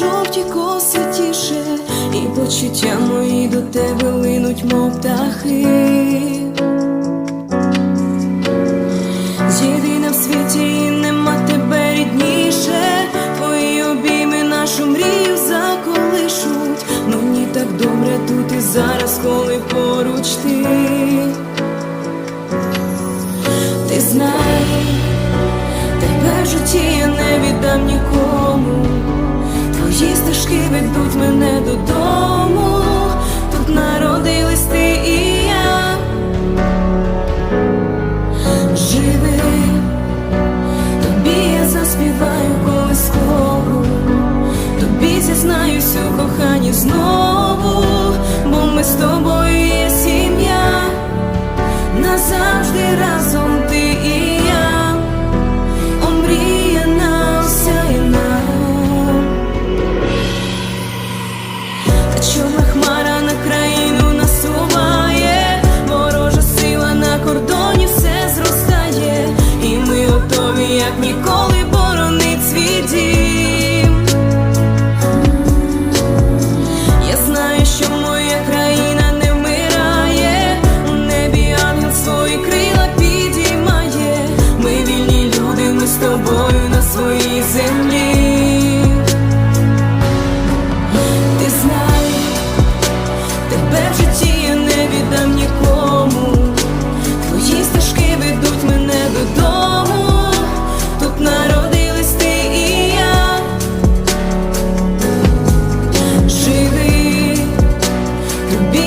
жовті коси тіше, і почуття мої до тебе линуть, мов птахи. Єдина в світі і нема тебе рідніше, твої обійми нашу мрію заколишуть. Мені так добре тут і зараз, коли поруч. Ти ведуть мене додому. Тут народились ти і я. Живи, тобі я заспіваю колискову, тобі зізнаюсь у коханні знову, землі. Ти знай, тебе в житті я не віддам нікому. Твої стежки ведуть мене додому. Тут народились ти і я. Живи, тобі.